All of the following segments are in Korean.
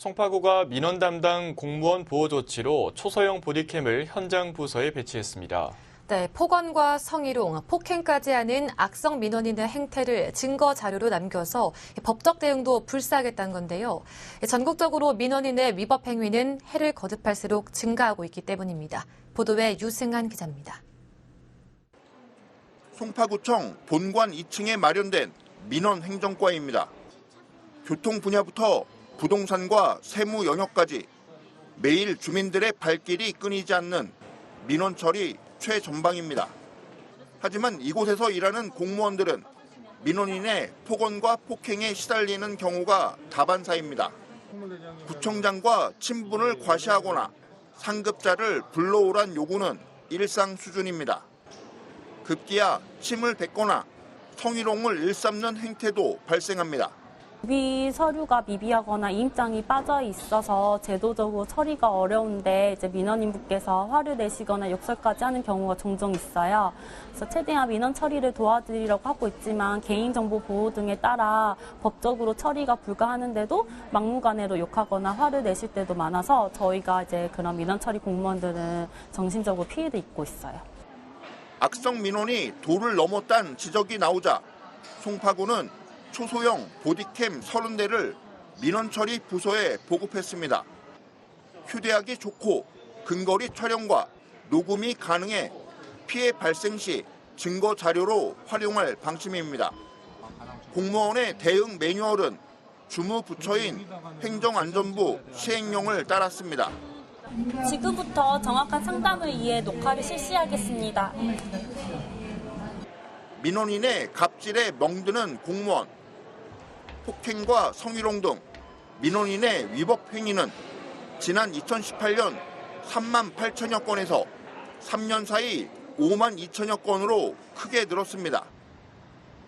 송파구가 민원 담당 공무원 보호 조치로 초소형 보디캠을 현장 부서에 배치했습니다. 네, 폭언과 성희롱, 폭행까지 하는 악성 민원인의 행태를 증거 자료로 남겨서 법적 대응도 불사하겠다는 건데요. 전국적으로 민원인의 위법 행위는 해를 거듭할수록 증가하고 있기 때문입니다. 보도에 유승한 기자입니다. 송파구청 본관 2층에 마련된 민원 행정과입니다. 교통 분야부터 부동산과 세무 영역까지 매일 주민들의 발길이 끊이지 않는 민원 처리 최전방입니다. 하지만 이곳에서 일하는 공무원들은 민원인의 폭언과 폭행에 시달리는 경우가 다반사입니다. 구청장과 친분을 과시하거나 상급자를 불러오란 요구는 일상 수준입니다. 급기야 침을 뱉거나 성희롱을 일삼는 행태도 발생합니다. 미비 서류가 미비하거나 이임장이 빠져 있어서 제도적으로 처리가 어려운데 이제 민원인분께서 화를 내시거나 욕설까지 하는 경우가 종종 있어요. 그래서 최대한 민원 처리를 도와드리려고 하고 있지만 개인정보 보호 등에 따라 법적으로 처리가 불가하는데도 막무가내로 욕하거나 화를 내실 때도 많아서 저희가 이제 그런 민원 처리 공무원들은 정신적으로 피해를 입고 있어요. 악성 민원이 도를 넘었다는 지적이 나오자 송파구는 초소형 보디캠 30대를 민원 처리 부서에 보급했습니다. 휴대하기 좋고 근거리 촬영과 녹음이 가능해 피해 발생 시 증거 자료로 활용할 방침입니다. 공무원의 대응 매뉴얼은 주무부처인 행정안전부 시행령을 따랐습니다. 지금부터 정확한 상담을 위해 녹화를 실시하겠습니다. 민원인의 갑질에 멍드는 공무원, 폭행과 성희롱 등 민원인의 위법 행위는 지난 2018년 3만 8천여 건에서 3년 사이 5만 2천여 건으로 크게 늘었습니다.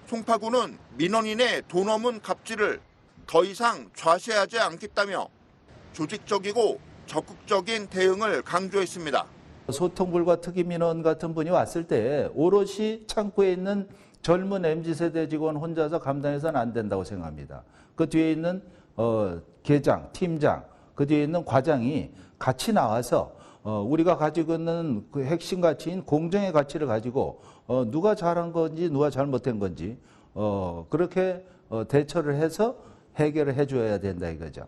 송파구는 민원인의 돈 없는 갑질을 더 이상 좌시하지 않겠다며 조직적이고 적극적인 대응을 강조했습니다. 소통불과 특임민원 같은 분이 왔을 때 오롯이 창구에 있는 젊은 MZ세대 직원 혼자서 감당해서는 안 된다고 생각합니다. 그 뒤에 있는 어, 계장, 팀장, 그 뒤에 있는 과장이 같이 나와서 어, 우리가 가지고 있는 그 핵심 가치인 공정의 가치를 가지고 어, 누가 잘한 건지 누가 잘못한 건지 어, 그렇게 어, 대처를 해서 해결을 해줘야 된다 이거죠.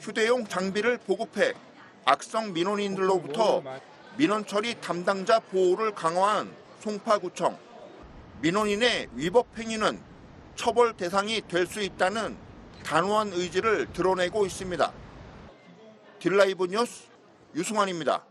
휴대용 장비를 보급해 악성 민원인들로부터 민원 처리 담당자 보호를 강화한 송파구청. 민원인의 위법 행위는 처벌 대상이 될 수 있다는 단호한 의지를 드러내고 있습니다. 딜라이브 뉴스 유승환입니다.